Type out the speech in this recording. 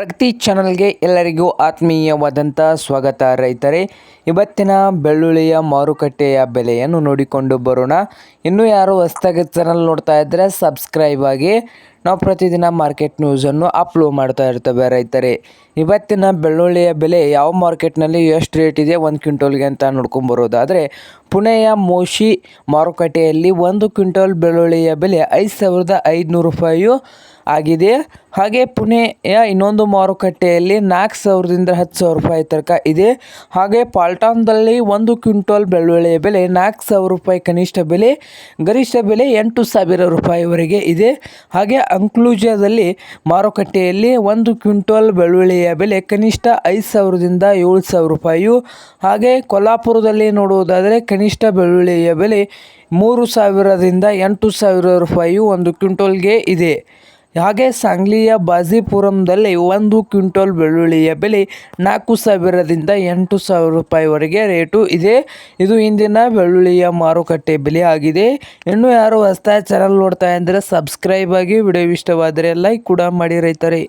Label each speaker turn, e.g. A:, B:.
A: ಪ್ರಗತಿ ಚಾನಲ್ಗೆ ಎಲ್ಲರಿಗೂ ಆತ್ಮೀಯವಾದಂಥ ಸ್ವಾಗತ ರೈತರೇ. ಇವತ್ತಿನ ಬೆಳ್ಳುಳ್ಳಿಯ ಮಾರುಕಟ್ಟೆಯ ಬೆಲೆಯನ್ನು ನೋಡಿಕೊಂಡು ಬರೋಣ. ಇನ್ನೂ ಯಾರು ಹೊಸ್ತಾಗಿ ಚಾನಲ್ ನೋಡ್ತಾ ಇದ್ದರೆ ಸಬ್ಸ್ಕ್ರೈಬ್ ಆಗಿ. ನಾವು ಪ್ರತಿದಿನ ಮಾರ್ಕೆಟ್ ನ್ಯೂಸನ್ನು ಅಪ್ಲೋಡ್ ಮಾಡ್ತಾ ಇರ್ತೇವೆ ರೈತರೇ. ಇವತ್ತಿನ ಬೆಳ್ಳುಳ್ಳಿಯ ಬೆಲೆ ಯಾವ ಮಾರ್ಕೆಟ್ನಲ್ಲಿ ಎಷ್ಟು ರೇಟ್ ಇದೆ ಒಂದು ಕ್ವಿಂಟೋಲ್ಗೆ ಅಂತ ನೋಡ್ಕೊಂಬರೋದಾದರೆ ಪುಣೆಯ ಮೋಶಿ ಮಾರುಕಟ್ಟೆಯಲ್ಲಿ ಒಂದು ಕ್ವಿಂಟಲ್ ಬೆಳ್ಳುಳ್ಳಿಯ ಬೆಲೆ ಐದು ಸಾವಿರದ ಐದುನೂರು ರೂಪಾಯಿಯು ಆಗಿದೆ. ಹಾಗೆ ಪುಣೆಯ ಇನ್ನೊಂದು ಮಾರುಕಟ್ಟೆಯಲ್ಲಿ ನಾಲ್ಕು ಸಾವಿರದಿಂದ ಹತ್ತು ಸಾವಿರ ರೂಪಾಯಿ ತನಕ ಇದೆ. ಹಾಗೆ ಪಾಲ್ಟಾನ್ದಲ್ಲಿ ಒಂದು ಕ್ವಿಂಟಲ್ ಬೆಳ್ಳುಳ್ಳಿಯ ಬೆಲೆ ನಾಲ್ಕು ಸಾವಿರ ರೂಪಾಯಿ ಕನಿಷ್ಠ ಬೆಲೆ, ಗರಿಷ್ಠ ಬೆಲೆ ಎಂಟು ಸಾವಿರ ರೂಪಾಯಿವರೆಗೆ ಇದೆ. ಹಾಗೆ ಅಂಕ್ಲೂಜಾದಲ್ಲಿ ಮಾರುಕಟ್ಟೆಯಲ್ಲಿ ಒಂದು ಕ್ವಿಂಟಲ್ ಬೆಳ್ಳುಳ್ಳಿಯ ಬೆಲೆ ಕನಿಷ್ಠ ಐದು ಸಾವಿರದಿಂದ ಏಳು ಸಾವಿರ ರೂಪಾಯಿಯು. ಹಾಗೆ ಕೊಲ್ಲಾಪುರದಲ್ಲಿ ನೋಡುವುದಾದರೆ ಕನಿಷ್ಠ ಬೆಳ್ಳುಳ್ಳಿಯ ಬೆಲೆ ಮೂರು ಸಾವಿರದಿಂದ ಎಂಟು ಸಾವಿರ ರೂಪಾಯಿಯು ಒಂದು ಕ್ವಿಂಟಲ್ಗೆ ಇದೆ. ಹಾಗೆ ಸಾಂಗ್ಲಿಯ ಬಾಜಿಪುರಂದಲ್ಲಿ ಒಂದು ಕ್ವಿಂಟಲ್ ಬೆಳ್ಳುಳ್ಳಿಯ ಬೆಲೆ ನಾಲ್ಕು ಸಾವಿರದಿಂದ ಎಂಟು ಸಾವಿರ ರೂಪಾಯಿವರೆಗೆ ರೇಟು ಇದೆ. ಇದು ಇಂದಿನ ಬೆಳ್ಳುಳ್ಳಿಯ ಮಾರುಕಟ್ಟೆ ಬೆಲೆ ಆಗಿದೆ. ಇನ್ನು ಯಾರು ಹೊಸ್ತಾ ಚಾನಲ್ ನೋಡ್ತಾ ಇದ್ದರೆ ಸಬ್ಸ್ಕ್ರೈಬ್ ಆಗಿ. ವಿಡಿಯೋ ಇಷ್ಟವಾದರೆ ಲೈಕ್ ಕೂಡ ಮಾಡಿ ರೈತರೇ.